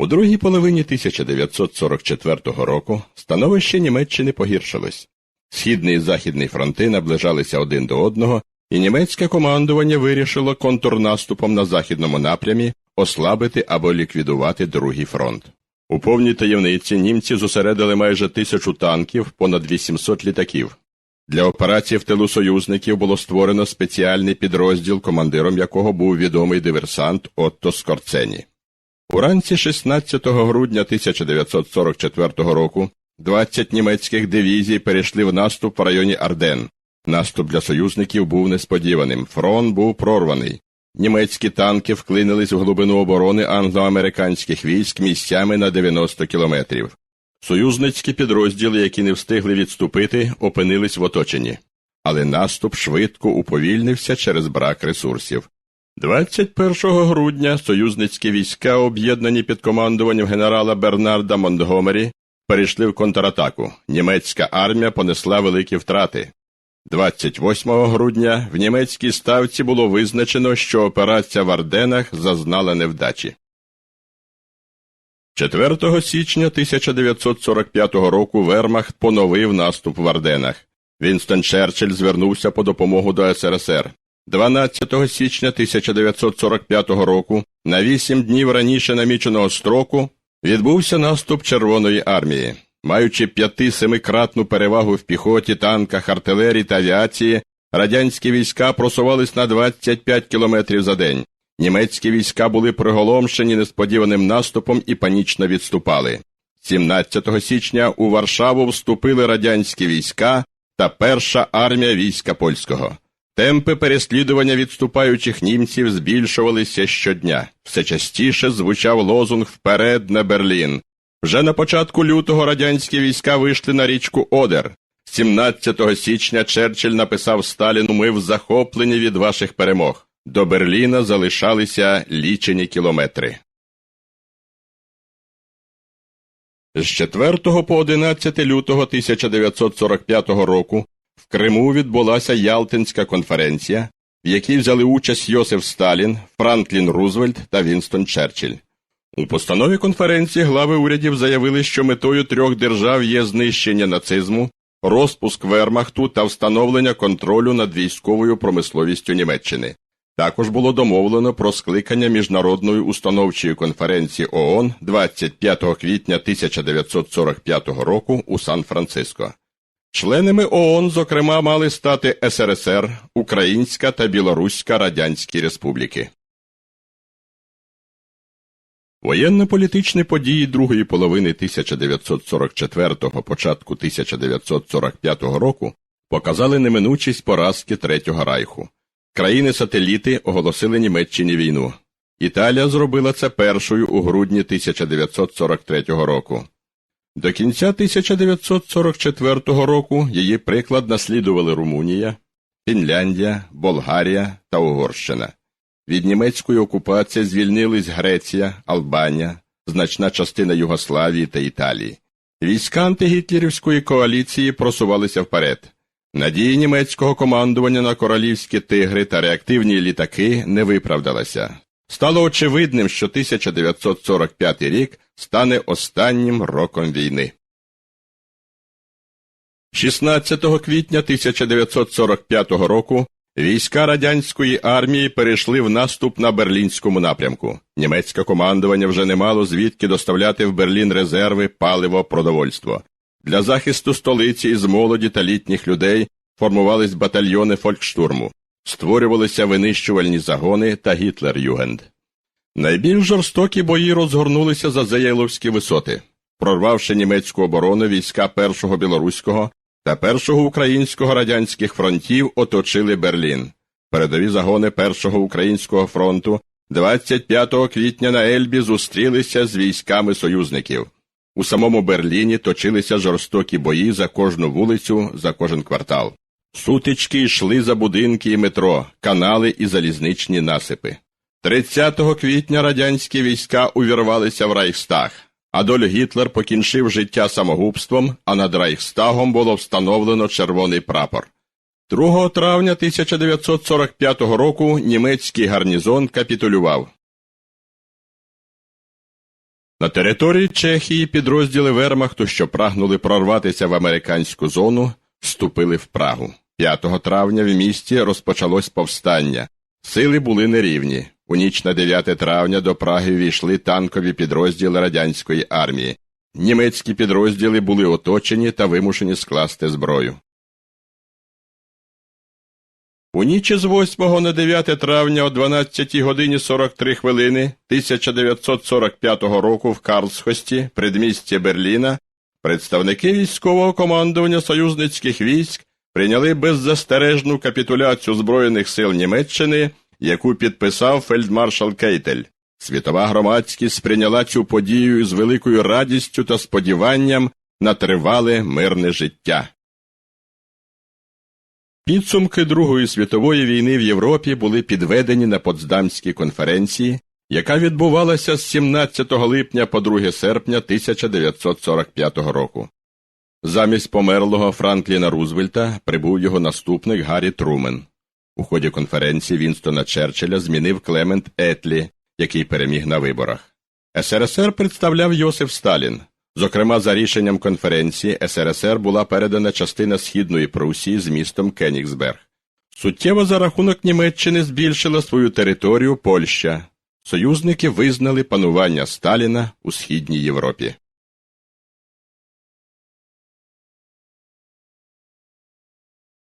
У другій половині 1944 року становище Німеччини погіршилось. Східний і західний фронти наближалися один до одного, і німецьке командування вирішило контрнаступом на західному напрямі ослабити або ліквідувати другий фронт. У повній таємниці німці зосередили майже тисячу танків, понад 800 літаків. Для операції в тилу союзників було створено спеціальний підрозділ, командиром якого був відомий диверсант Отто Скорцені. Уранці 16 грудня 1944 року 20 німецьких дивізій перейшли в наступ в районі Арден. Наступ для союзників був несподіваним. Фронт був прорваний. Німецькі танки вклинились в глибину оборони англоамериканських військ місцями на 90 кілометрів. Союзницькі підрозділи, які не встигли відступити, опинились в оточенні. Але наступ швидко уповільнився через брак ресурсів. 21 грудня союзницькі війська, об'єднані під командуванням генерала Бернарда Монтгомері, перейшли в контратаку. Німецька армія понесла великі втрати. 28 грудня в німецькій ставці було визначено, що операція в Арденах зазнала невдачі. 4 січня 1945 року Вермахт поновив наступ в Арденах. Вінстон Черчилль звернувся по допомогу до СРСР. 12 січня 1945 року, на вісім днів раніше наміченого строку, відбувся наступ Червоної армії. Маючи п'яти-семикратну перевагу в піхоті, танках, артилерії та авіації, радянські війська просувались на 25 кілометрів за день. Німецькі війська були приголомшені несподіваним наступом і панічно відступали. 17 січня у Варшаву вступили радянські війська та перша армія війська польського. Темпи переслідування відступаючих німців збільшувалися щодня. Все частіше звучав лозунг Вперед на Берлін. Вже на початку лютого радянські війська вийшли на річку Одер. 17 січня Черчилль написав Сталіну Ми в захопленні від ваших перемог. До Берліна залишалися лічені кілометри. З 4 по 11 лютого 1945 року в Криму відбулася Ялтинська конференція, в якій взяли участь Йосиф Сталін, Франклін Рузвельт та Вінстон Черчилль. У постанові конференції глави урядів заявили, що метою трьох держав є знищення нацизму, розпуск Вермахту та встановлення контролю над військовою промисловістю Німеччини. Також було домовлено про скликання міжнародної установчої конференції ООН 25 квітня 1945 року у Сан-Франциско. Членами ООН, зокрема, мали стати СРСР, Українська та Білоруська Радянські Республіки. Воєнно-політичні події другої половини 1944 початку 1945 року показали неминучість поразки Третього Райху. Країни-сателіти оголосили Німеччині війну. Італія зробила це першою у грудні 1943 року. До кінця 1944 року її приклад наслідували Румунія, Фінляндія, Болгарія та Угорщина. Від німецької окупації звільнились Греція, Албанія, значна частина Югославії та Італії. Війська антигітлерівської коаліції просувалися вперед. Надії німецького командування на королівські тигри та реактивні літаки не виправдалися. Стало очевидним, що 1945 рік стане останнім роком війни. 16 квітня 1945 року війська радянської армії перейшли в наступ на берлінському напрямку. Німецьке командування вже не мало звідки доставляти в Берлін резерви, паливо, продовольство. Для захисту столиці із молоді та літніх людей формувались батальйони фолькштурму, створювалися винищувальні загони та Гітлер-Югенд. Найбільш жорстокі бої розгорнулися за Заєловські висоти. Прорвавши німецьку оборону, війська Першого білоруського та Першого українського радянських фронтів оточили Берлін. Передові загони Першого українського фронту 25 квітня на Ельбі зустрілися з військами союзників. У самому Берліні точилися жорстокі бої за кожну вулицю, за кожен квартал. Сутички йшли за будинки і метро, канали і залізничні насипи. 30 квітня радянські війська увірвалися в Райхстаг. Адольф Гітлер покінчив життя самогубством, а над Райхстагом було встановлено червоний прапор. 2 травня 1945 року німецький гарнізон капітулював. На території Чехії підрозділи Вермахту, що прагнули прорватися в американську зону, вступили в Прагу. 5 травня в місті розпочалось повстання. Сили були нерівні. У ніч на 9 травня до Праги війшли танкові підрозділи радянської армії. Німецькі підрозділи були оточені та вимушені скласти зброю. У ніч з 8 на 9 травня о 12 годині 43 хвилини 1945 року в Карлсхості, предмісті Берліна, представники військового командування союзницьких військ прийняли беззастережну капітуляцію Збройних сил Німеччини, яку підписав фельдмаршал Кейтель. Світова громадськість сприйняла цю подію з великою радістю та сподіванням на тривале мирне життя. Підсумки Другої світової війни в Європі були підведені на Потсдамській конференції, яка відбувалася з 17 липня по 2 серпня 1945 року. Замість померлого Франкліна Рузвельта прибув його наступник Гаррі Трумен. У ході конференції Вінстона Черчилля змінив Клемент Етлі, який переміг на виборах. СРСР представляв Йосиф Сталін. Зокрема, за рішенням конференції СРСР була передана частина Східної Прусії з містом Кенігсберг. Суттєво за рахунок Німеччини збільшила свою територію Польща. Союзники визнали панування Сталіна у Східній Європі.